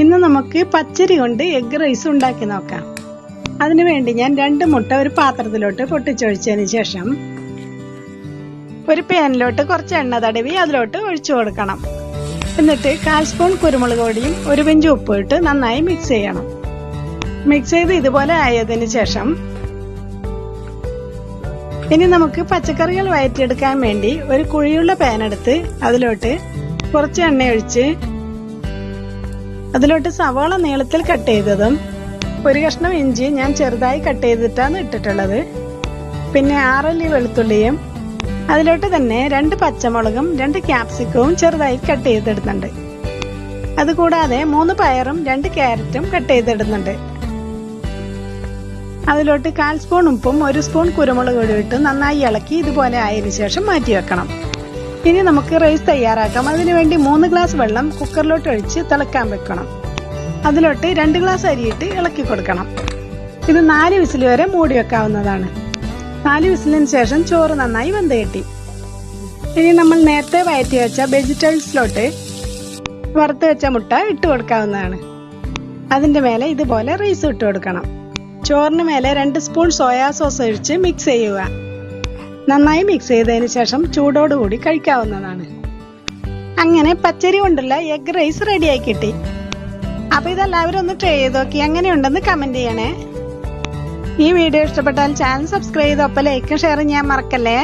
ഇന്ന് നമുക്ക് പച്ചരി കൊണ്ട് എഗ് റൈസ് ഉണ്ടാക്കി നോക്കാം. അതിനു വേണ്ടി ഞാൻ രണ്ട് മുട്ട ഒരു പാത്രത്തിലോട്ട് പൊട്ടിച്ചൊഴിച്ചതിന് ശേഷം ഒരു പാനിലോട്ട് കുറച്ച് എണ്ണ തടവി അതിലോട്ട് ഒഴിച്ചു കൊടുക്കണം. എന്നിട്ട് കാൽ സ്പൂൺ കുരുമുളക് പൊടിയും ഒരു പിഞ്ച് ഉപ്പ് ഇട്ട് നന്നായി മിക്സ് ചെയ്യണം. മിക്സ് ചെയ്ത് ഇതുപോലെ ആയതിനു ശേഷം ഇനി നമുക്ക് പച്ചക്കറികൾ വയറ്റിയെടുക്കാൻ വേണ്ടി ഒരു കുഴിയുള്ള പാൻ എടുത്ത് അതിലോട്ട് കുറച്ച് എണ്ണ ഒഴിച്ച് അതിലോട്ട് സവാള നീളത്തിൽ കട്ട് ചെയ്തതും ഒരു കഷ്ണം ഇഞ്ചി ഞാൻ ചെറുതായി കട്ട് ചെയ്തിട്ടാണ് ഇട്ടിട്ടുള്ളത്. പിന്നെ ആറല്ലി വെളുത്തുള്ളിയും അതിലോട്ട് തന്നെ രണ്ട് പച്ചമുളകും രണ്ട് ക്യാപ്സിക്കവും ചെറുതായി കട്ട് ചെയ്തിടുന്നുണ്ട്. അതുകൂടാതെ മൂന്ന് പയറും രണ്ട് ക്യാരറ്റും കട്ട് ചെയ്തിടുന്നുണ്ട്. അതിലോട്ട് കാൽ സ്പൂൺ ഉപ്പും ഒരു സ്പൂൺ കുരുമുളക് ഇട്ട് നന്നായി ഇളക്കി ഇതുപോലെ ആയതിനു ശേഷം മാറ്റി വെക്കണം. ഇനി നമുക്ക് റൈസ് തയ്യാറാക്കാം. അതിനുവേണ്ടി മൂന്ന് ഗ്ലാസ് വെള്ളം കുക്കറിലോട്ട് ഒഴിച്ച് തിളക്കാൻ വെക്കണം. അതിലോട്ട് രണ്ട് ഗ്ലാസ് അരിയിട്ട് ഇളക്കി കൊടുക്കണം. ഇത് നാല് വിസിൽ വരെ മൂടി വെക്കാവുന്നതാണ്. നാല് വിസിലിന് ശേഷം ചോറ് നന്നായി വെന്ത് ഇനി നമ്മൾ നേരത്തെ വയറ്റി വെച്ച വെജിറ്റബിൾസിലോട്ട് വറുത്ത് വെച്ച മുട്ട ഇട്ട് കൊടുക്കാവുന്നതാണ്. അതിന്റെ മേലെ ഇതുപോലെ റൈസ് ഇട്ട് കൊടുക്കണം. ചോറിന് മേലെ രണ്ട് സ്പൂൺ സോയാ സോസ് ഒഴിച്ച് മിക്സ് ചെയ്യുക. നന്നായി മിക്സ് ചെയ്തതിന് ശേഷം ചൂടോടുകൂടി കഴിക്കാവുന്നതാണ്. അങ്ങനെ പച്ചരി കൊണ്ടുള്ള എഗ് റൈസ് റെഡിയായി കിട്ടി. അപ്പൊ ഇതെല്ലാവരും ഒന്ന് ട്രൈ ചെയ്ത് നോക്കി എങ്ങനെയുണ്ടെന്ന് കമന്റ് ചെയ്യണേ. ഈ വീഡിയോ ഇഷ്ടപ്പെട്ടാൽ ചാനൽ സബ്സ്ക്രൈബ് ചെയ്ത് ഒപ്പം ലൈക്കും ഷെയറും ഞാൻ മറക്കല്ലേ?